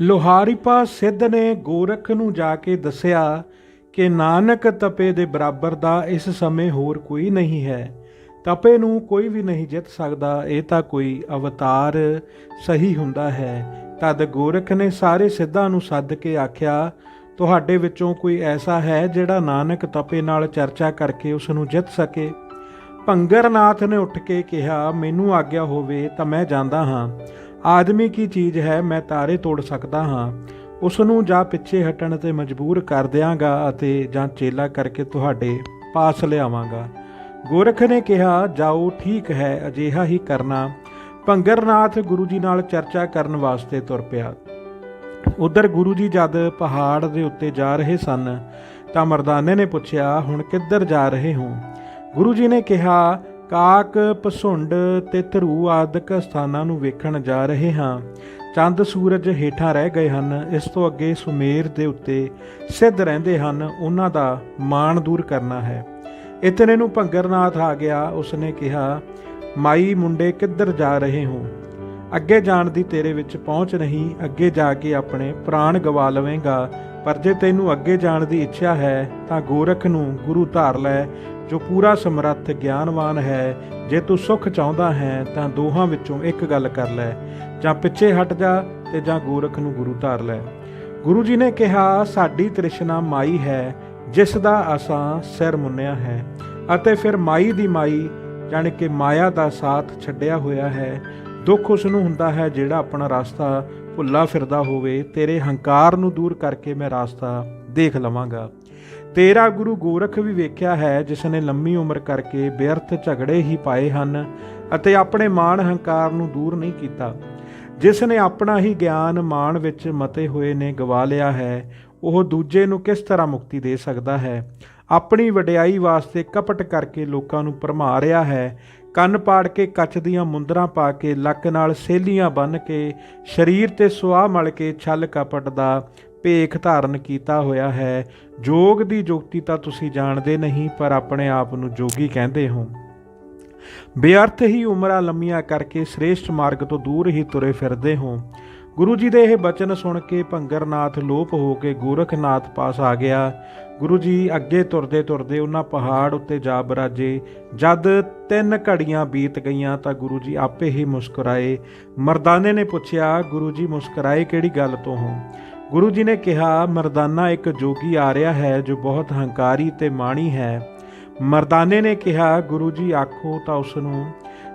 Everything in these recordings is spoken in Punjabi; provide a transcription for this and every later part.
ਲੋਹਾਰੀਪਾ ਸਿੱਧ ਨੇ ਗੋਰਖ ਨੂੰ ਜਾ ਕੇ ਦੱਸਿਆ ਕਿ ਨਾਨਕ ਤਪੇ ਦੇ ਬਰਾਬਰ ਦਾ ਇਸ ਸਮੇਂ ਹੋਰ ਕੋਈ ਨਹੀਂ ਹੈ। ਤਪੇ ਨੂੰ ਕੋਈ ਵੀ ਨਹੀਂ ਜਿੱਤ ਸਕਦਾ, ਇਹ ਤਾਂ ਕੋਈ ਅਵਤਾਰ ਸਹੀ ਹੁੰਦਾ ਹੈ। ਤਦ ਗੋਰਖ ਨੇ ਸਾਰੇ ਸਿੱਧਾਂ ਨੂੰ ਸੱਦ ਕੇ ਆਖਿਆ, ਤੁਹਾਡੇ ਵਿੱਚੋਂ ਕੋਈ ਐਸਾ ਹੈ ਜਿਹੜਾ ਨਾਨਕ ਤਪੇ ਨਾਲ ਚਰਚਾ ਕਰਕੇ ਉਸ ਨੂੰ ਜਿੱਤ ਸਕੇ? ਭੰਗਰਨਾਥ ਨੇ ਉੱਠ ਕੇ ਕਿਹਾ, ਮੈਨੂੰ ਆਗਿਆ ਹੋਵੇ ਤਾਂ ਮੈਂ ਜਾਂਦਾ ਹਾਂ। ਆਦਮੀ ਕੀ ਚੀਜ਼ ਹੈ ਮੈਂ ਤਾਰੇ ਤੋੜ ਸਕਦਾ ਹਾਂ। ਉਸ ਨੂੰ ਜਾਂ ਪਿੱਛੇ ਹਟਣ ਤੇ ਮਜਬੂਰ ਕਰ ਦਿਆਂਗਾ ਅਤੇ ਜਾਂ ਚੇਲਾ ਕਰਕੇ ਤੁਹਾਡੇ ਪਾਸ ਲਿਆਵਾਂਗਾ। ਗੋਰਖ ਨੇ ਕਿਹਾ, ਜਾਓ, ਠੀਕ ਹੈ, ਅਜਿਹਾ ਹੀ ਕਰਨਾ। ਭੰਗਰਨਾਥ ਗੁਰੂ ਜੀ ਨਾਲ ਚਰਚਾ ਕਰਨ ਵਾਸਤੇ ਤੁਰ ਪਿਆ। ਉਧਰ ਗੁਰੂ ਜੀ ਜਦ ਪਹਾੜ ਦੇ ਉੱਤੇ ਜਾ ਰਹੇ ਸਨ ਤਾਂ ਮਰਦਾਨੇ ਨੇ ਪੁੱਛਿਆ, ਹੁਣ ਕਿੱਧਰ ਜਾ ਰਹੇ ਹੋ? ਗੁਰੂ ਜੀ ਨੇ ਕਿਹਾ ਕਾਕ ਪਸੁੰਡ ਤੇ ਧਰੂ ਆਦਿਕ ਸਥਾਨਾਂ ਨੂੰ ਵੇਖਣ ਜਾ ਰਹੇ ਹਾਂ। ਚੰਦ ਸੂਰਜ ਹੇਠਾਂ ਰਹਿ ਗਏ ਹਨ। ਇਸ ਤੋਂ ਅੱਗੇ ਸੁਮੇਰ ਦੇ ਉੱਤੇ ਸਿੱਧ ਰਹਿੰਦੇ ਹਨ। ਉਹਨਾਂ ਦਾ ਮਾਣ ਦੂਰ ਕਰਨਾ ਹੈ। ਇਤਨੇ ਨੂੰ ਭੰਗਰਨਾਥ ਆ ਗਿਆ। ਉਸਨੇ ਕਿਹਾ, ਮਾਈ ਮੁੰਡੇ ਕਿੱਧਰ ਜਾ ਰਹੇ ਹੋ? ਅੱਗੇ ਜਾਣ ਦੀ ਤੇਰੇ ਵਿੱਚ ਪਹੁੰਚ ਨਹੀਂ। ਅੱਗੇ ਜਾ ਕੇ ਆਪਣੇ ਪ੍ਰਾਣ ਗਵਾ ਲਵੇਂਗਾ। ਪਰ ਜੇ ਤੈਨੂੰ ਅੱਗੇ ਜਾਣ ਦੀ ਇੱਛਾ ਹੈ, ਤਾਂ ਗੋਰਖ ਨੂੰ ਗੁਰੂ ਧਾਰ ਲੈ, ਜੋ ਪੂਰਾ ਸਮਰੱਥ ਗਿਆਨਵਾਨ ਹੈ। ਜੇ ਤੂੰ ਸੁਖ ਚਾਹੁੰਦਾ ਹੈ, ਤਾਂ ਦੋਹਾਂ ਵਿੱਚੋਂ ਇੱਕ ਗੱਲ ਕਰ ਲੈ। ਜਾਂ ਪਿੱਛੇ ਹਟ ਜਾ ਤੇ ਜਾਂ ਗੋਰਖ ਨੂੰ ਗੁਰੂ ਧਾਰ ਲੈ। ਗੁਰੂ ਜੀ ਨੇ ਕਿਹਾ, ਸਾਡੀ ਤ੍ਰਿਸ਼ਨਾ ਮਾਈ ਹੈ, ਜਿਸ ਦਾ ਅਸਾਂ ਸਿਰ ਮੁੰਨਿਆ ਹੈ। ਅਤੇ ਫਿਰ ਮਾਈ ਦੀ ਮਾਈ, ਜਾਣੀ ਕਿ ਮਾਇਆ ਦਾ ਸਾਥ ਛੱਡਿਆ ਹੋਇਆ ਹੈ। ਦੁੱਖ ਉਸ ਨੂੰ ਹੁੰਦਾ ਹੈ ਜਿਹੜਾ ਆਪਣਾ ਰਸਤਾ ਭੁੱਲਾ ਫਿਰਦਾ ਹੋਵੇ, ਤੇਰੇ ਹੰਕਾਰ ਨੂੰ ਦੂਰ ਕਰਕੇ ਮੈਂ ਰਾਸਤਾ ਦੇਖ ਲਵਾਂਗਾ। ਤੇਰਾ ਗੁਰੂ ਗੋਰਖ ਵੀ ਵੇਖਿਆ ਹੈ ਜਿਸ ਨੇ ਲੰਮੀ ਉਮਰ ਕਰਕੇ ਬਿਅਰਥ ਝਗੜੇ ਹੀ ਪਾਏ ਹਨ ਅਤੇ ਆਪਣੇ ਮਾਣ ਹੰਕਾਰ ਨੂੰ ਦੂਰ ਨਹੀਂ ਕੀਤਾ। ਜਿਸ ਨੇ ਆਪਣਾ ਹੀ ਗਿਆਨ ਮਾਣ ਵਿੱਚ ਮਤੇ ਹੋਏ ਨੇ ਗਵਾ ਲਿਆ ਹੈ, ਉਹ ਦੂਜੇ ਨੂੰ ਕਿਸ ਤਰ੍ਹਾਂ ਮੁਕਤੀ ਦੇ ਸਕਦਾ ਹੈ? ਆਪਣੀ ਵਡਿਆਈ ਵਾਸਤੇ ਕਪਟ ਕਰਕੇ ਲੋਕਾਂ ਨੂੰ ਭਰਮਾ ਰਿਹਾ ਹੈ। ਕੰਨ ਪਾੜ ਕੇ ਕੱਚ ਦੀਆਂ ਮੁੰਦਰਾਂ ਪਾ ਕੇ ਲੱਕ ਨਾਲ ਸੇਲੀਆਂ ਬੰਨ ਕੇ ਸਰੀਰ ਤੇ ਸੁਆਹ ਮਲ ਕੇ ਛਲ ਕਪਟ ਦਾ ਭੇਖ ਧਾਰਨ ਕੀਤਾ ਹੋਇਆ ਹੈ। ਜੋਗ ਦੀ ਜੁਗਤੀ ਤਾਂ ਤੁਸੀਂ ਜਾਣਦੇ ਨਹੀਂ, ਪਰ ਆਪਣੇ ਆਪ ਨੂੰ ਜੋਗੀ ਕਹਿੰਦੇ ਹੋ। ਬੇਅਰਥ ਹੀ ਉਮਰਾਂ ਲੰਮੀਆਂ ਕਰਕੇ ਸ੍ਰੇਸ਼ਟ ਮਾਰਗ ਤੋਂ ਦੂਰ ਹੀ ਤੁਰੇ ਫਿਰਦੇ ਹੋ। ਗੁਰੂ ਜੀ ਦੇ ਇਹ ਬਚਨ ਸੁਣ ਕੇ ਭੰਗਰਨਾਥ ਲੋਪ ਹੋ ਕੇ ਗੋਰਖਨਾਥ ਪਾਸ ਆ ਗਿਆ। ਗੁਰੂ ਜੀ ਅੱਗੇ ਤੁਰਦੇ ਤੁਰਦੇ ਉਹਨਾਂ ਪਹਾੜ ਉੱਤੇ ਜਾ ਬਰਾਜੇ। ਜਦ ਤਿੰਨ ਘੜੀਆਂ ਬੀਤ ਗਈਆਂ ਤਾਂ ਗੁਰੂ ਜੀ ਆਪੇ ਹੀ ਮੁਸਕਰਾਏ। ਮਰਦਾਨੇ ਨੇ ਪੁੱਛਿਆ, ਗੁਰੂ ਜੀ, ਮੁਸਕਰਾਏ ਕਿਹੜੀ ਗੱਲ ਤੋਂ ਹੋ? ਗੁਰੂ ਜੀ ਨੇ ਕਿਹਾ, ਮਰਦਾਨਾ ਇੱਕ ਜੋਗੀ ਆ ਰਿਹਾ ਹੈ ਜੋ ਬਹੁਤ ਹੰਕਾਰੀ ਤੇ ਮਾਣੀ ਹੈ। ਮਰਦਾਨੇ ਨੇ ਕਿਹਾ, ਗੁਰੂ ਜੀ, ਆਖੋ ਤਾਂ ਉਸ ਨੂੰ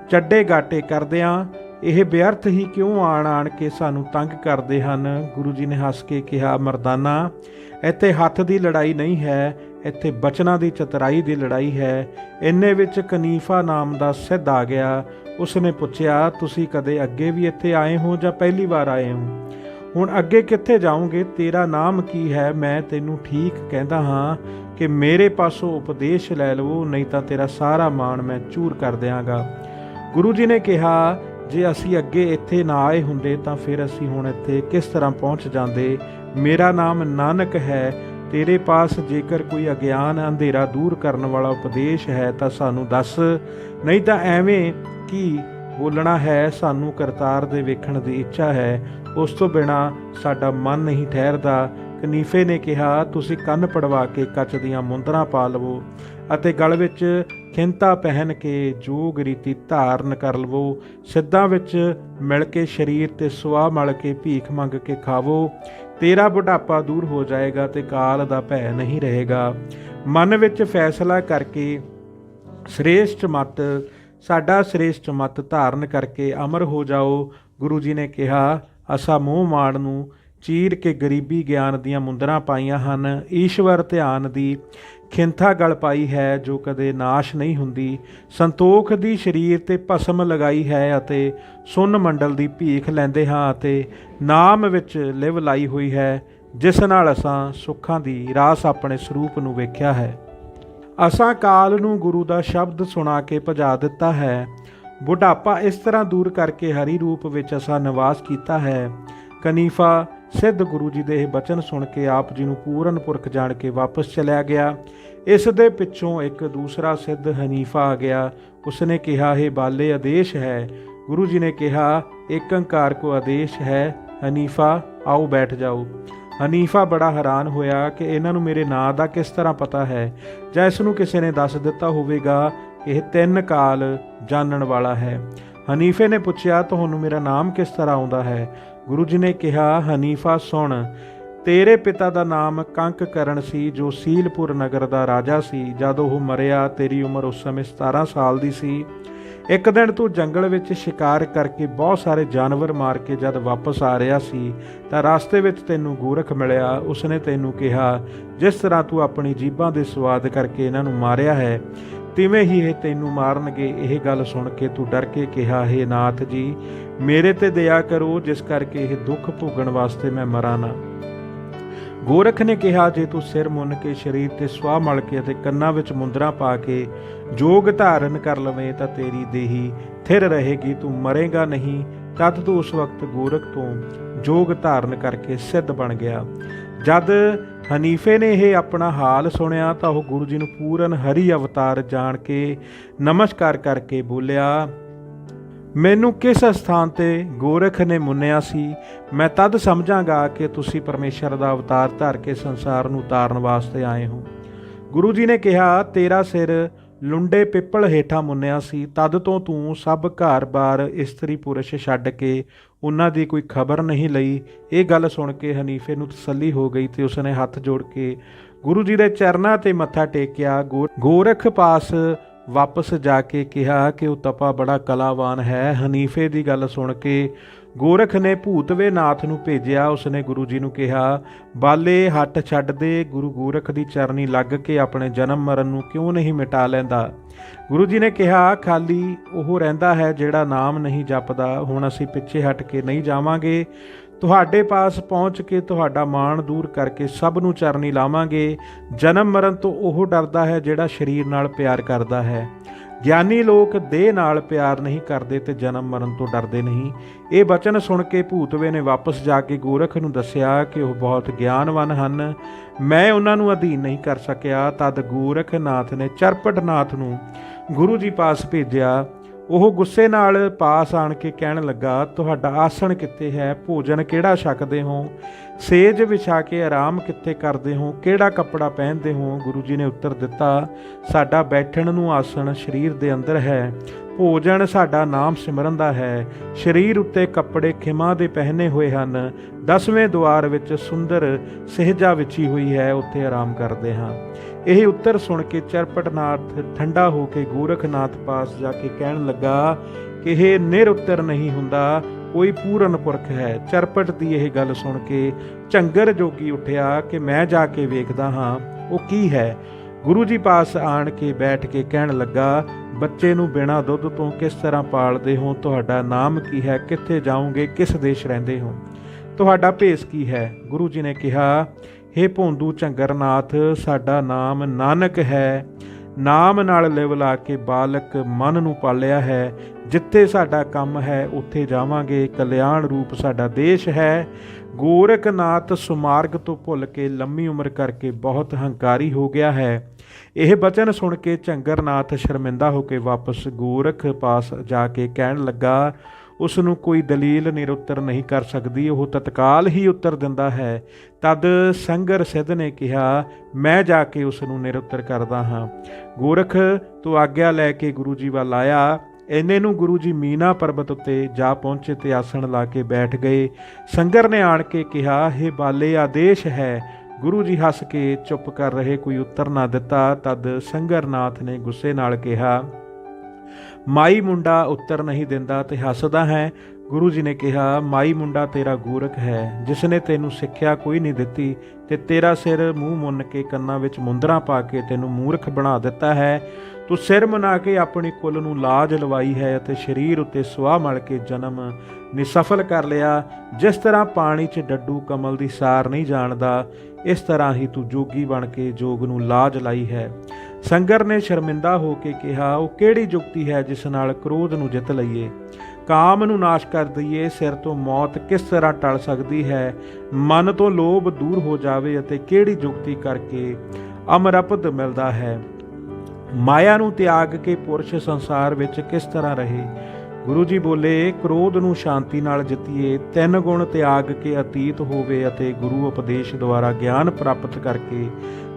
ਚੱਡੇ ਗਾਟੇ ਕਰਦਿਆਂ ਇਹ ਬਿਅਰਥ ਹੀ ਕਿਉਂ ਆਣ ਆਣ ਕੇ ਸਾਨੂੰ ਤੰਗ ਕਰਦੇ ਹਨ? ਗੁਰੂ ਜੀ ਨੇ ਹੱਸ ਕੇ ਕਿਹਾ, ਮਰਦਾਨਾ, ਇੱਥੇ ਹੱਥ ਦੀ ਲੜਾਈ ਨਹੀਂ ਹੈ, ਇੱਥੇ ਬਚਨਾਂ ਦੀ ਚਤਰਾਈ ਦੀ ਲੜਾਈ ਹੈ। ਇੰਨੇ ਵਿੱਚ ਕਨੀਫਾ ਨਾਮ ਦਾ ਸਿੱਧ ਆ ਗਿਆ। ਉਸਨੇ ਪੁੱਛਿਆ, ਤੁਸੀਂ ਕਦੇ ਅੱਗੇ ਵੀ ਇੱਥੇ ਆਏ ਹੋ ਜਾਂ ਪਹਿਲੀ ਵਾਰ ਆਏ ਹੋ? ਹੁਣ ਅੱਗੇ ਕਿੱਥੇ ਜਾਓਗੇ? ਤੇਰਾ ਨਾਮ ਕੀ ਹੈ? ਮੈਂ ਤੈਨੂੰ ਠੀਕ ਕਹਿੰਦਾ ਹਾਂ ਕਿ ਮੇਰੇ ਪਾਸੋਂ ਉਪਦੇਸ਼ ਲੈ ਲਵੋ, ਨਹੀਂ ਤਾਂ ਤੇਰਾ ਸਾਰਾ ਮਾਣ ਮੈਂ ਚੂਰ ਕਰ ਦਿਆਂਗਾ। ਗੁਰੂ ਜੀ ਨੇ ਕਿਹਾ ਜੇ ਅਸੀਂ ਅੱਗੇ ਇੱਥੇ ਨਾ ਆਏ ਹੁੰਦੇ ਤਾਂ ਫਿਰ ਅਸੀਂ ਹੁਣ ਇੱਥੇ ਕਿਸ ਤਰ੍ਹਾਂ ਪਹੁੰਚ ਜਾਂਦੇ? ਮੇਰਾ ਨਾਮ ਨਾਨਕ ਹੈ, ਤੇਰੇ ਪਾਸ ਜੇਕਰ ਕੋਈ ਅਗਿਆਨ ਅੰਧੇਰਾ ਦੂਰ ਕਰਨ ਵਾਲਾ ਉਪਦੇਸ਼ ਹੈ ਤਾਂ ਸਾਨੂੰ ਦੱਸ। ਨਹੀਂ ਤਾਂ ਐਵੇਂ ਕਿ ਬੋਲਣਾ ਹੈ, ਸਾਨੂੰ ਕਰਤਾਰ ਦੇ ਵੇਖਣ ਦੀ ਇੱਛਾ ਹੈ। ਉਸ ਤੋਂ ਬਿਨਾ ਸਾਡਾ ਮਨ ਨਹੀਂ ਠਹਿਰਦਾ। ਕਨੀਫੇ ਨੇ ਕਿਹਾ, ਤੁਸੀਂ ਕੰਨ ਪੜਵਾ ਕੇ ਕੱਚ ਦੀਆਂ ਮੁੰਦਰਾਂ ਪਾ ਲਵੋ। ਅਤੇ ਗਲ ਵਿੱਚ ਖਿੰਤਾ ਪਹਿਨ ਕੇ ਜੋਗ ਰੀਤੀ ਧਾਰਨ ਕਰ ਲਵੋ, ਸਿੱਧਾਂ ਵਿੱਚ ਮਿਲ ਕੇ ਸਰੀਰ ਤੇ ਸੁਆਹ ਮਲ ਕੇ ਭੀਖ ਮੰਗ ਕੇ ਖਾਵੋ। ਤੇਰਾ ਬੁਢਾਪਾ ਦੂਰ ਹੋ ਜਾਏਗਾ ਤੇ ਕਾਲ ਦਾ ਭੈ ਨਹੀਂ ਰਹੇਗਾ। ਮਨ ਵਿੱਚ ਫੈਸਲਾ ਕਰਕੇ ਸ੍ਰੇਸ਼ਟ ਮਤ, ਸਾਡਾ ਸ੍ਰੇਸ਼ਟ ਮਤ ਧਾਰਨ ਕਰਕੇ ਅਮਰ ਹੋ ਜਾਓ। ਗੁਰੂ ਜੀ ਨੇ ਕਿਹਾ, ਅਸਾ ਮੋਹ ਮਾਣ ਨੂੰ ਚੀਰ ਕੇ ਗਰੀਬੀ ਗਿਆਨ ਦੀਆਂ ਮੁੰਦਰਾਂ ਪਾਈਆਂ ਹਨ। ਈਸ਼ਵਰ ਧਿਆਨ ਦੀ ਖਿੰਥਾ ਗਲ ਪਾਈ ਹੈ, ਜੋ ਕਦੇ ਨਾਸ਼ ਨਹੀਂ ਹੁੰਦੀ। ਸੰਤੋਖ ਦੀ ਸਰੀਰ ਤੇ ਭਸਮ ਲਗਾਈ ਹੈ ਅਤੇ ਸੁਨ ਮੰਡਲ ਦੀ ਭੀਖ ਲੈਂਦੇ ਹਾਂ ਅਤੇ ਨਾਮ ਵਿੱਚ ਲਿਵ ਲਾਈ ਹੋਈ ਹੈ। ਜਿਸ ਨਾਲ ਅਸਾਂ ਸੁੱਖਾਂ ਦੀ ਰਾਸ ਆਪਣੇ ਸਰੂਪ ਨੂੰ ਵੇਖਿਆ ਹੈ। ਅਸਾਂ ਕਾਲ ਨੂੰ ਗੁਰੂ ਦਾ ਸ਼ਬਦ ਸੁਣਾ ਕੇ ਭਜਾ ਦਿੱਤਾ ਹੈ। ਬੁਢਾਪਾ ਇਸ ਤਰ੍ਹਾਂ ਦੂਰ ਕਰਕੇ ਹਰੀ ਰੂਪ ਵਿੱਚ ਅਸਾਂ ਨਿਵਾਸ ਕੀਤਾ ਹੈ। ਕਨੀਫਾ ਸਿੱਧ ਗੁਰੂ ਜੀ ਦੇ ਇਹ ਬਚਨ ਸੁਣ ਕੇ ਆਪ ਜੀ ਨੂੰ ਪੂਰਨ ਪੁਰਖ ਜਾਣ ਕੇ ਵਾਪਸ ਚਲਿਆ ਗਿਆ। ਇਸ ਦੇ ਪਿੱਛੋਂ ਇੱਕ ਦੂਸਰਾ ਸਿੱਧ ਹਨੀਫਾ ਆ ਗਿਆ। ਉਸਨੇ ਕਿਹਾ ਇਹ ਬਾਲੇ, ਆਦੇਸ਼ ਹੈ। ਗੁਰੂ ਜੀ ਨੇ ਕਿਹਾ ਇੱਕ ਓੰਕਾਰ ਕੋ ਆਦੇਸ਼ ਹੈ, ਹਨੀਫਾ, ਆਓ ਬੈਠ ਜਾਓ। ਹਨੀਫਾ ਬੜਾ ਹੈਰਾਨ ਹੋਇਆ ਕਿ ਇਹਨਾਂ ਨੂੰ ਮੇਰੇ ਨਾਂ ਦਾ ਕਿਸ ਤਰ੍ਹਾਂ ਪਤਾ ਹੈ। ਜਾਂ ਇਸ ਨੂੰ ਕਿਸੇ ਨੇ ਦੱਸ ਦਿੱਤਾ ਹੋਵੇਗਾ ਕਿ ਇਹ ਤਿੰਨ ਕਾਲ ਜਾਣਨ ਵਾਲਾ ਹੈ। ਹਨੀਫੇ ਨੇ ਪੁੱਛਿਆ, ਤੁਹਾਨੂੰ ਮੇਰਾ ਨਾਮ ਕਿਸ ਤਰ੍ਹਾਂ ਆਉਂਦਾ ਹੈ? ਗੁਰੂ ਜੀ ਨੇ ਕਿਹਾ, ਹਨੀਫਾ ਸੁਣ। ਤੇਰੇ ਪਿਤਾ ਦਾ ਨਾਮ ਕੰਕ ਕਰਨ ਸੀ, ਜੋ ਸੀਲਪੁਰ ਨਗਰ ਦਾ ਰਾਜਾ ਸੀ। ਜਦ ਉਹ ਮਰਿਆ, ਤੇਰੀ ਉਮਰ ਉਸ ਸਮੇਂ 17 ਸਾਲ ਦੀ ਸੀ। ਇੱਕ ਦਿਨ ਤੂੰ ਜੰਗਲ ਵਿੱਚ ਸ਼ਿਕਾਰ ਕਰਕੇ ਬਹੁਤ ਸਾਰੇ ਜਾਨਵਰ ਮਾਰ ਕੇ ਜਦ ਵਾਪਸ ਆ ਰਿਹਾ ਸੀ, ਤਾਂ ਰਸਤੇ ਵਿੱਚ ਤੈਨੂੰ ਗੋਰਖ ਮਿਲਿਆ। ਉਸਨੇ ਤੈਨੂੰ ਕਿਹਾ, ਜਿਸ ਤਰ੍ਹਾਂ ਤੂੰ ਆਪਣੀ ਜੀਭਾਂ ਦੇ ਸਵਾਦ ਕਰਕੇ ਇਹਨਾਂ ਨੂੰ ਮਾਰਿਆ ਹੈ ਤਿਵੇਂ ਹੀ ਇਹ ਤੈਨੂੰ ਮਾਰਨਗੇ। ਇਹ ਗੱਲ ਸੁਣ ਕੇ ਤੂੰ ਡਰ ਕੇ ਕਿਹਾ, ਹੈ ਨਾਥ ਜੀ, ਮੇਰੇ ਤੇ ਦਇਆ ਕਰੋ, ਜਿਸ ਕਰਕੇ ਇਹ ਦੁੱਖ ਭੋਗਣ ਵਾਸਤੇ ਮੈਂ ਮਰਾਂ ਨਾ। ਗੋਰਖ ਨੇ ਕਿਹਾ, ਜੇ ਤੂੰ ਸਿਰ ਮੁੰਨ ਕੇ ਸਰੀਰ ਤੇ ਸਵਾਹ ਮਲ ਕੇ ਅਤੇ ਕੰਨਾਂ ਵਿੱਚ ਮੁੰਦਰਾ ਪਾ ਕੇ ਜੋਗ ਧਾਰਨ ਕਰ ਲਵੇਂ ਤਾਂ ਤੇਰੀ ਦੇਹੀ ਥਿਰ ਰਹੇਗੀ, ਤੂੰ ਮਰੇਗਾ ਨਹੀਂ। ਤਦ ਤੂੰ ਉਸ ਵਕਤ ਗੋਰਖ ਤੋਂ ਜੋਗ ਧਾਰਨ ਕਰਕੇ ਸਿੱਧ ਬਣ ਗਿਆ। ਜਦ ਹਨੀਫੇ ਨੇ ਇਹ ਆਪਣਾ ਹਾਲ ਸੁਣਿਆ ਤਾਂ ਉਹ ਗੁਰੂ ਜੀ ਨੂੰ ਪੂਰਨ ਹਰੀ ਅਵਤਾਰ ਜਾਣ ਕੇ ਨਮਸਕਾਰ ਕਰਕੇ ਬੋਲਿਆ, ਮੈਨੂੰ ਕਿਸ ਸਥਾਨ ਤੇ ਗੋਰਖ ਨੇ ਮੁੰਨਿਆ ਸੀ? ਮੈਂ ਤਦ ਸਮਝਾਂਗਾ ਕਿ ਤੁਸੀਂ ਪਰਮੇਸ਼ਰ ਦਾ ਅਵਤਾਰ ਧਾਰ ਕੇ ਸੰਸਾਰ ਨੂੰ ਉਤਾਰਨ ਵਾਸਤੇ ਆਏ ਹੋ। ਗੁਰੂ ਜੀ ਨੇ ਕਿਹਾ, ਤੇਰਾ ਸਿਰ ਲੁੰਡੇ ਪਿੱਪਲ ਹੇਠਾਂ ਮੁੰਨਿਆ ਸੀ, ਤਦ ਤੋਂ ਤੂੰ ਸਭ ਘਰ-ਬਾਰ ਇਸਤਰੀ ਪੁਰਸ਼ ਛੱਡ ਕੇ ਉਹਨਾਂ ਦੀ ਕੋਈ ਖਬਰ ਨਹੀਂ ਲਈ। ਇਹ ਗੱਲ ਸੁਣ ਕੇ ਹਨੀਫੇ ਨੂੰ ਤਸੱਲੀ ਹੋ ਗਈ ਤੇ ਉਸਨੇ ਹੱਥ ਜੋੜ ਕੇ ਗੁਰੂ ਜੀ ਦੇ ਚਰਨਾਂ ਤੇ ਮੱਥਾ ਟੇਕਿਆ। ਗੋ- ਗੋਰਖ ਪਾਸ ਵਾਪਸ ਜਾ ਕੇ ਕਿਹਾ ਕਿ ਉਹ ਤਪਾ ਬੜਾ ਕਲਾਵਾਨ ਹੈ। ਹਨੀਫੇ ਦੀ ਗੱਲ ਸੁਣ ਕੇ ਗੋਰਖ ਨੇ ਭੂਤਵੇ ਨਾਥ ਨੂੰ ਭੇਜਿਆ, ਉਸਨੇ ਗੁਰੂ ਜੀ ਨੂੰ ਕਿਹਾ, ਬਾਲੇ, ਹੱਟ ਛੱਡ ਦੇ, ਗੁਰੂ ਗੋਰਖ ਦੀ ਚਰਨੀ ਲੱਗ ਕੇ ਆਪਣੇ ਜਨਮ ਮਰਨ ਨੂੰ ਕਿਉਂ ਨਹੀਂ ਮਿਟਾ ਲੈਂਦਾ? ਗੁਰੂ ਜੀ ਨੇ ਕਿਹਾ, ਖਾਲੀ ਉਹ ਰਹਿੰਦਾ ਹੈ ਜਿਹੜਾ ਨਾਮ ਨਹੀਂ ਜਪਦਾ, ਹੁਣ ਅਸੀਂ ਪਿੱਛੇ ਹਟ ਕੇ ਨਹੀਂ ਜਾਵਾਂਗੇ। ਤੁਹਾਡੇ ਪਾਸ ਪਹੁੰਚ ਕੇ ਤੁਹਾਡਾ ਮਾਣ ਦੂਰ ਕਰਕੇ ਸਭ ਨੂੰ ਚਰਨੀ ਲਾਵਾਂਗੇ। ਜਨਮ ਮਰਨ ਤੋਂ ਉਹ ਡਰਦਾ ਹੈ ਜਿਹੜਾ ਸਰੀਰ ਨਾਲ ਪਿਆਰ ਕਰਦਾ ਹੈ। ਗਿਆਨੀ ਲੋਕ ਦੇਹ ਨਾਲ ਪਿਆਰ ਨਹੀਂ ਕਰਦੇ ਤੇ ਜਨਮ ਮਰਨ ਤੋਂ ਡਰਦੇ ਨਹੀਂ। ਇਹ ਬਚਨ ਸੁਣ ਕੇ ਭੂਤਵੇ ਨੇ ਵਾਪਸ ਜਾ ਕੇ ਗੋਰਖ ਨੂੰ ਦੱਸਿਆ ਕਿ ਉਹ ਬਹੁਤ ਗਿਆਨਵਾਨ ਹਨ। ਮੈਂ ਉਹਨਾਂ ਨੂੰ ਅਧੀਨ ਨਹੀਂ ਕਰ ਸਕਿਆ। ਤਦ ਗੋਰਖਨਾਥ ਨੇ ਚਰਪਟਨਾਥ ਨੂੰ ਗੁਰੂ ਜੀ ਪਾਸ ਭੇਜਿਆ। ਉਹ ਗੁੱਸੇ ਨਾਲ ਪਾਸ ਆਣ ਕੇ ਕਹਿਣ ਲੱਗਾ, ਤੁਹਾਡਾ ਆਸਣ ਕਿੱਥੇ ਹੈ? ਭੋਜਨ ਕਿਹੜਾ ਛਕਦੇ ਹੋ? ਸੇਜ ਵਿਛਾ ਕੇ ਆਰਾਮ ਕਿੱਥੇ ਕਰਦੇ ਹੋ? ਕਿਹੜਾ ਕੱਪੜਾ ਪਹਿਨਦੇ ਹੋ? ਗੁਰੂ ਜੀ ਨੇ ਉੱਤਰ ਦਿੱਤਾ, ਸਾਡਾ ਬੈਠਣ ਨੂੰ ਆਸਣ ਸਰੀਰ ਦੇ ਅੰਦਰ ਹੈ। ਭੋਜਨ ਸਾਡਾ ਨਾਮ ਸਿਮਰਨ ਦਾ ਹੈ। ਸਰੀਰ ਉੱਤੇ ਕੱਪੜੇ ਖਿਮਾ ਦੇ ਪਹਿਨੇ ਹੋਏ ਹਨ। ਦਸਵੇਂ ਦੁਆਰ ਵਿੱਚ ਸੁੰਦਰ ਸਹਿਜਾ ਵਿਛੀ ਹੋਈ ਹੈ, ਉੱਥੇ ਆਰਾਮ ਕਰਦੇ ਹਾਂ। ਇਹ ਉੱਤਰ ਸੁਣ ਕੇ ਚਰਪਟਨਾਥ ਠੰਡਾ ਹੋ ਕੇ ਗੋਰਖਨਾਥ ਪਾਸ ਜਾ ਕੇ ਕਹਿਣ ਲੱਗਾ ਕਿ ਇਹ ਨਿਰਉੱਤਰ ਨਹੀਂ ਹੁੰਦਾ, ਕੋਈ ਪੂਰਨ ਪੁਰਖ ਹੈ। ਚਰਪਟ ਦੀ ਇਹ ਗੱਲ ਸੁਣ ਕੇ ਝੰਗਰ ਜੋਗੀ ਉੱਠਿਆ ਕਿ ਮੈਂ ਜਾ ਕੇ ਵੇਖਦਾ ਹਾਂ, ਉਹ ਕੀ ਹੈ? ਗੁਰੂ ਜੀ ਪਾਸ ਆਣ ਕੇ ਬੈਠ ਕੇ ਕਹਿਣ ਲੱਗਾ ਬੱਚੇ ਨੂੰ ਬਿਨਾਂ ਦੁੱਧ ਤੋਂ ਕਿਸ ਤਰ੍ਹਾਂ ਪਾਲਦੇ ਹੋ? ਤੁਹਾਡਾ ਨਾਮ ਕੀ ਹੈ? ਕਿੱਥੇ ਜਾਓਗੇ? ਕਿਸ ਦੇਸ਼ ਰਹਿੰਦੇ ਹੋ? ਤੁਹਾਡਾ ਭੇਸ ਕੀ ਹੈ? ਗੁਰੂ ਜੀ ਨੇ ਕਿਹਾ, ਹੇ ਭੋਂਦੂ ਚੰਗਰਨਾਥ ਸਾਡਾ ਨਾਮ ਨਾਨਕ ਹੈ। ਨਾਮ ਨਾਲ ਲਿਵ ਲਾ ਕੇ ਬਾਲਕ ਮਨ ਨੂੰ ਪਾਲਿਆ ਹੈ, ਜਿੱਥੇ ਸਾਡਾ ਕੰਮ ਹੈ, ਉੱਥੇ ਜਾਵਾਂਗੇ। ਕਲਿਆਣ ਰੂਪ ਸਾਡਾ ਦੇਸ਼ ਹੈ। ਗੋਰਖਨਾਥ ਸੁਮਾਰਗ ਤੋਂ ਭੁੱਲ ਕੇ ਲੰਮੀ ਉਮਰ ਕਰਕੇ ਬਹੁਤ ਹੰਕਾਰੀ ਹੋ ਗਿਆ ਹੈ। ਇਹ ਬਚਨ ਸੁਣ ਕੇ ਝੰਗਰਨਾਥ ਸ਼ਰਮਿੰਦਾ ਹੋ ਕੇ ਵਾਪਸ ਗੋਰਖ ਪਾਸ ਜਾ ਕੇ ਕਹਿਣ ਲੱਗਾ ਉਸ ਨੂੰ ਕੋਈ ਦਲੀਲ ਨਿਰੁੱਤਰ ਨਹੀਂ ਕਰ ਸਕਦੀ, ਉਹ ਤਤਕਾਲ ਹੀ ਉੱਤਰ ਦਿੰਦਾ ਹੈ। ਤਦ ਸੰਗਰ ਸਿੱਧ ਨੇ ਕਿਹਾ, ਮੈਂ ਜਾ ਕੇ ਉਸ ਨੂੰ ਨਿਰੁੱਤਰ ਕਰਦਾ ਹਾਂ। ਗੋਰਖ, ਤੋਂ ਆਗਿਆ ਲੈ ਕੇ ਗੁਰੂ ਜੀ ਵੱਲ ਆਇਆ। ਇੰਨੇ ਨੂੰ ਗੁਰੂ ਜੀ ਮੀਨਾ ਪਰਬਤ ਉੱਤੇ ਜਾ ਪਹੁੰਚੇ ਤੇ ਆਸਣ ਲਾ ਕੇ ਬੈਠ ਗਏ। ਸੰਗਰ ਨੇ ਆਣ ਕੇ ਕਿਹਾ हे ਬਾਲੇ, ਆਦੇਸ਼ ਹੈ। ਗੁਰੂ ਜੀ ਹੱਸ ਕੇ ਚੁੱਪ ਕਰ ਰਹੇ, ਕੋਈ ਉੱਤਰ ਨਾ ਦਿੱਤਾ। ਤਦ ਸੰਗਰਨਾਥ ਨੇ ਗੁੱਸੇ ਨਾਲ ਕਿਹਾ ਮਾਈ ਮੁੰਡਾ ਉੱਤਰ ਨਹੀਂ ਦਿੰਦਾ ਤੇ ਹੱਸਦਾ ਹੈ। ਗੁਰੂ ਜੀ ਨੇ ਕਿਹਾ, ਮਾਈ ਮੁੰਡਾ ਤੇਰਾ ਗੋਰਖ ਹੈ। ਜਿਸ ਨੇ ਤੈਨੂੰ ਸਿੱਖਿਆ ਕੋਈ ਨਹੀਂ ਦਿੱਤੀ ਤੇ ਤੇਰਾ ਸਿਰ ਮੂੰਹ ਮੁੰਨ ਕੇ ਕੰਨਾਂ ਵਿੱਚ ਮੁੰਦਰਾ ਪਾ ਕੇ ਤੈਨੂੰ ਮੂਰਖ ਬਣਾ ਦਿੱਤਾ ਹੈ। ਤੂੰ ਸਿਰ ਮਨਾ ਕੇ ਆਪਣੀ ਕੁੱਲ ਨੂੰ ਲਾਜ ਲਵਾਈ ਹੈ ਅਤੇ ਸਰੀਰ ਉੱਤੇ ਸੁਆਹ ਮਲ ਕੇ ਜਨਮ ਨਿਸਫਲ ਕਰ ਲਿਆ। ਜਿਸ ਤਰ੍ਹਾਂ ਪਾਣੀ 'ਚ ਡੱਡੂ ਕਮਲ ਦੀ ਸਾਰ ਨਹੀਂ ਜਾਣਦਾ, ਇਸ ਤਰ੍ਹਾਂ ਹੀ ਤੂੰ ਜੋਗੀ ਬਣ ਕੇ ਜੋਗ ਨੂੰ ਲਾਜ ਲਾਈ ਹੈ। ਸੰਗਰ ਨੇ ਸ਼ਰਮਿੰਦਾ ਹੋ ਕੇ ਕਿਹਾ, ਉਹ ਕਿਹੜੀ ਜੁਗਤੀ ਹੈ ਜਿਸ ਨਾਲ ਕ੍ਰੋਧ ਨੂੰ ਜਿੱਤ ਲਈਏ? ਕਾਮ ਨੂੰ ਨਾਸ਼ ਕਰ ਦਈਏ, ਸਿਰ ਤੋਂ ਮੌਤ ਕਿਸ ਤਰ੍ਹਾਂ ਟਲ ਸਕਦੀ ਹੈ? ਮਨ ਤੋਂ ਲੋਭ ਦੂਰ ਹੋ ਜਾਵੇ ਅਤੇ ਕਿਹੜੀ ਜੁਗਤੀ ਕਰਕੇ ਅਮਰਪਦ ਮਿਲਦਾ ਹੈ? ਮਾਇਆ ਨੂੰ ਤਿਆਗ ਕੇ ਪੁਰਸ਼ ਸੰਸਾਰ ਵਿੱਚ ਕਿਸ ਤਰ੍ਹਾਂ ਰਹੇ? ਗੁਰੂ ਜੀ ਬੋਲੇ, ਕ੍ਰੋਧ ਨੂੰ ਸ਼ਾਂਤੀ ਨਾਲ ਜਿੱਤੀਏ, ਤਿੰਨ ਗੁਣ ਤਿਆਗ ਕੇ ਅਤੀਤ ਹੋਵੇ ਅਤੇ ਗੁਰੂ ਉਪਦੇਸ਼ ਦੁਆਰਾ ਗਿਆਨ ਪ੍ਰਾਪਤ ਕਰਕੇ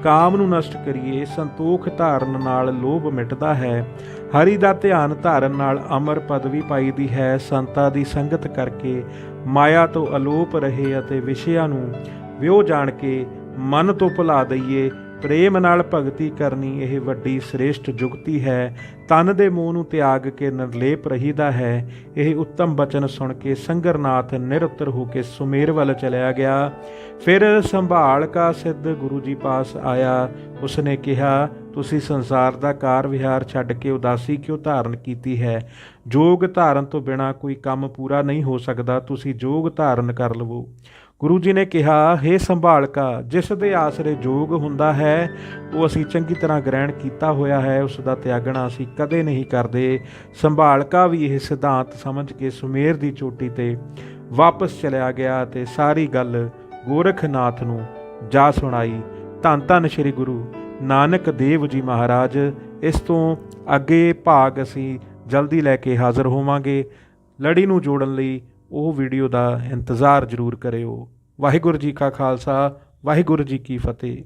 ਕਾਮ ਨੂੰ ਨਸ਼ਟ ਕਰੀਏ, ਸੰਤੋਖ ਧਾਰਨ ਨਾਲ ਲੋਭ ਮਿਟਦਾ ਹੈ। ਹਰੀ ਦਾ ਧਿਆਨ ਧਾਰਨ ਨਾਲ ਅਮਰ ਪਦਵੀ ਪਾਈ ਦੀ ਹੈ। ਸੰਤਾਂ ਦੀ ਸੰਗਤ ਕਰਕੇ ਮਾਇਆ ਤੋਂ ਅਲੋਪ ਰਹੇ ਅਤੇ ਵਿਸ਼ਿਆਂ ਨੂੰ ਵਿਉ ਜਾਣ ਕੇ ਮਨ ਤੋਂ ਭੁਲਾ ਦਈਏ। ਪ੍ਰੇਮ ਨਾਲ ਭਗਤੀ ਕਰਨੀ ਇਹ ਵੱਡੀ ਸ੍ਰੇਸ਼ਟ ਜੁਗਤੀ ਹੈ। ਤਨ ਦੇ ਮੋਹ ਨੂੰ ਤਿਆਗ ਕੇ ਨਿਰਲੇਪ ਰਹੀਦਾ ਹੈ। ਇਹ ਉੱਤਮ ਬਚਨ ਸੁਣ ਕੇ ਸੰਗਰਨਾਥ ਨਿਰੁੱਤਰ ਹੋ ਕੇ ਸੁਮੇਰ ਵੱਲ ਚਲਿਆ ਗਿਆ। ਫਿਰ ਸੰਭਾਲ ਕਾ ਸਿੱਧ ਗੁਰੂ ਜੀ ਪਾਸ ਆਇਆ। ਉਸਨੇ ਕਿਹਾ, ਤੁਸੀਂ ਸੰਸਾਰ ਦਾ ਕਾਰ ਵਿਹਾਰ ਛੱਡ ਕੇ ਉਦਾਸੀ ਕਿਉਂ ਧਾਰਨ ਕੀਤੀ ਹੈ? ਜੋਗ ਧਾਰਨ ਤੋਂ ਬਿਨਾ ਕੋਈ ਕੰਮ ਪੂਰਾ ਨਹੀਂ ਹੋ ਸਕਦਾ। ਤੁਸੀਂ ਜੋਗ ਧਾਰਨ ਕਰ ਲਵੋ। ਗੁਰੂ ਜੀ ਨੇ ਕਿਹਾ हे ਸੰਭਾਲਕਾ, ਜਿਸ ਦੇ ਆਸਰੇ ਜੋਗ ਹੁੰਦਾ ਹੈ, ਉਹ ਅਸੀਂ ਚੰਗੀ ਤਰ੍ਹਾਂ ਗ੍ਰਹਿਣ ਕੀਤਾ ਹੋਇਆ ਹੈ, ਉਸ ਦਾ ਤਿਆਗਣਾ ਅਸੀਂ ਕਦੇ ਨਹੀਂ ਕਰਦੇ। ਸੰਭਾਲਕਾ ਵੀ ਇਹ ਸਿਧਾਂਤ ਸਮਝ ਕੇ ਸੁਮੇਰ ਦੀ ਚੋਟੀ ਤੇ ਵਾਪਸ ਚਲਿਆ ਗਿਆ ਤੇ ਸਾਰੀ ਗੱਲ ਗੋਰਖਨਾਥ ਨੂੰ ਜਾ ਸੁਣਾਈ। ਧੰਨ ਧੰਨ ਸ੍ਰੀ ਗੁਰੂ ਨਾਨਕ ਦੇਵ ਜੀ ਮਹਾਰਾਜ, ਇਸ ਤੋਂ ਅੱਗੇ ਭਾਗ ਅਸੀਂ ਜਲਦੀ ਲੈ ਕੇ ਹਾਜ਼ਰ ਹੋਵਾਂਗੇ। ਲੜੀ ਨੂੰ ਜੋੜਨ ਲਈ ਉਹ ਵੀਡੀਓ ਦਾ ਇੰਤਜ਼ਾਰ ਜ਼ਰੂਰ ਕਰਿਓ। ਵਾਹਿਗੁਰੂ ਜੀ ਕਾ ਖਾਲਸਾ ਵਾਹਿਗੁਰੂ ਜੀ ਕੀ ਫਤਿਹ।